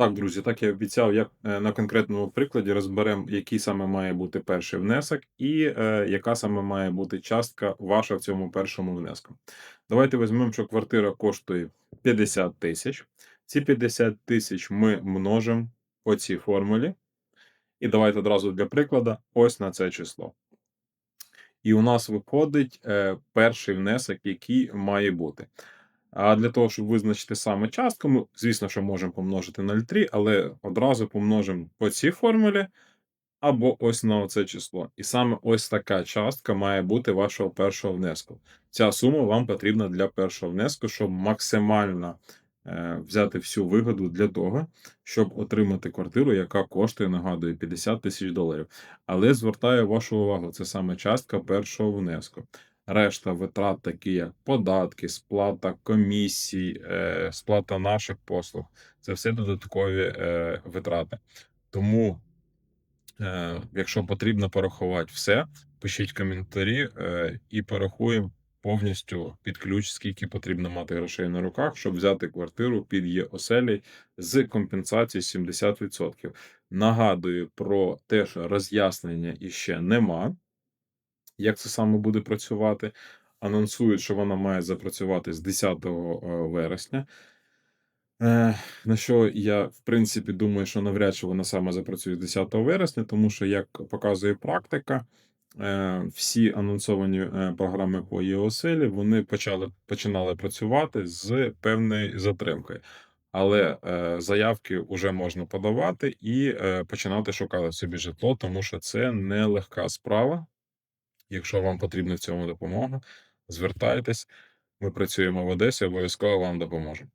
Так, друзі, так я обіцяв, як е, на конкретному прикладі розберемо, який саме має бути перший внесок і е, яка саме має бути частка ваша в цьому першому внеску. Давайте візьмемо, що квартира коштує 50 тисяч. Ці 50 тисяч ми множимо по цій формулі. І давайте одразу для прикладу ось на це число. І у нас виходить е, перший внесок, який має бути. А для того, щоб визначити саме частку, ми, звісно, що можемо помножити на 0,3, але одразу помножимо по цій формулі або ось на оце число. І саме ось така частка має бути вашого першого внеску. Ця сума вам потрібна для першого внеску, щоб максимально е, взяти всю вигоду для того, щоб отримати квартиру, яка коштує, нагадую, 50 тисяч доларів. Але звертаю вашу увагу, це саме частка першого внеску. Решта витрат, такі як податки, сплата комісій, е, сплата наших послуг це все додаткові е, витрати. Тому, е, якщо потрібно порахувати все, пишіть коментарі і порахуємо повністю під ключ, скільки потрібно мати грошей на руках, щоб взяти квартиру під є оселі з компенсацією 70%. Нагадую про те, що роз'яснення іще нема як це саме буде працювати. Анонсують, що вона має запрацювати з 10 е, вересня. Е, На що я, в принципі, думаю, що навряд чи вона саме запрацює з 10 вересня, тому що, як показує практика, е, всі анонсовані програми по ЄОСЕЛі вони почали починали працювати з певною затримкою. Але заявки вже можна подавати і починати шукати собі житло, тому що це нелегка справа. Якщо вам потрібна в цьому допомога, звертайтесь. Ми працюємо в Одесі, обов'язково вам допоможемо.